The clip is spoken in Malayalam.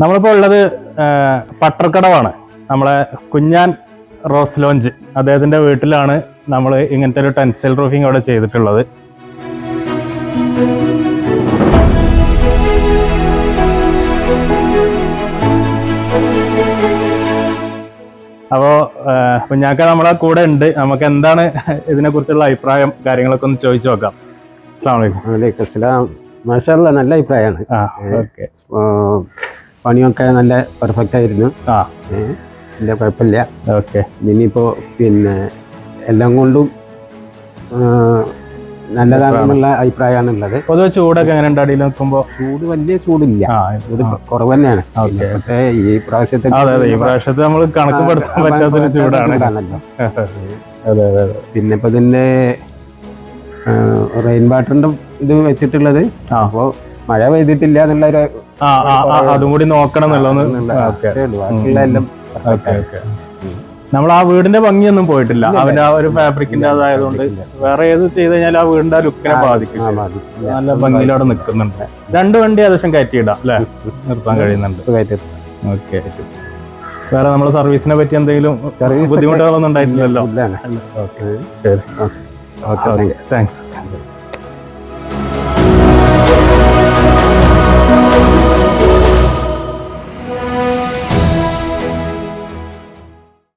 നമ്മളിപ്പോൾ ഉള്ളത് പട്ടർക്കടവാണ്. നമ്മളെ കുഞ്ഞാൻ റോസ് ലോഞ്ച്. അദ്ദേഹത്തിന്റെ വീട്ടിലാണ് നമ്മൾ ഇങ്ങനത്തെ ഒരു ടെൻസൈൽ റൂഫിംഗ് അവിടെ ചെയ്തിട്ടുള്ളത്. അപ്പോൾ കുഞ്ഞാക്ക നമ്മളെ കൂടെ ഉണ്ട്. നമുക്ക് എന്താണ് ഇതിനെക്കുറിച്ചുള്ള അഭിപ്രായം കാര്യങ്ങളൊക്കെ ഒന്ന് ചോദിച്ചു നോക്കാം. അസ്സാം വലൈക്കും വലൈക്കും അസ്സലാം. മാഷാല്ല നല്ല അഭിപ്രായമാണ് ആ ഓക്കെ. പണിയൊക്കെ നല്ല പെർഫെക്റ്റ് ആയിരുന്നു. ആ. ഇല്ല കുഴപ്പമില്ല. ഓക്കെ. ഇനിയിപ്പോൾ പിന്നെ എല്ലാം കൊണ്ടും നല്ലതാണെന്നുള്ള അഭിപ്രായമാണ്. ഉള്ളത് പൊതുവെ ചൂടൊക്കെ എങ്ങനെ അടിയിൽ നോക്കുമ്പോൾ ചൂട് വലിയ ചൂടില്ല. ചൂട് കുറവ് തന്നെയാണ്. പക്ഷേ ഈ പ്രാവശ്യത്തെ ഈ പ്രാവശ്യത്തെ നമ്മൾ കണക്കുപെടുത്താൻ പറ്റാത്തൊരു ചൂടാണ്. ചൂടാണല്ലോ. പിന്നെ ഇപ്പൊ ഇതിന്റെ റെയിൻ വാട്ടറിന്റെ ഇത് വെച്ചിട്ടുള്ളത്. ആ. മഴ പെയ്തിട്ടില്ല എന്നുള്ള ഒരു അതും കൂടി നോക്കണം എന്നുള്ളത്. നമ്മൾ ആ വീടിന്റെ ഭംഗിയൊന്നും പോയിട്ടില്ല. അവന്റെ ആ ഒരു ഫാബ്രിക്കിന്റെ അതായതുകൊണ്ട് വേറെ ഏത് ചെയ്ത് കഴിഞ്ഞാൽ ആ വീടിന്റെ ആ ലുക്കിനെ ബാധിക്കും. നല്ല ഭംഗിയിൽ അവിടെ നിൽക്കുന്നുണ്ട്. രണ്ട് വണ്ടി ഏകദേശം കയറ്റിയിടാം അല്ലെ? നിർത്താൻ കഴിയുന്നുണ്ട്. ഓക്കെ. വേറെ നമ്മളെ സർവീസിനെ പറ്റി എന്തെങ്കിലും ബുദ്ധിമുട്ടുകളൊന്നും ഉണ്ടായിട്ടില്ലല്ലോ. ഓക്കെ. ശരി. Okay thanks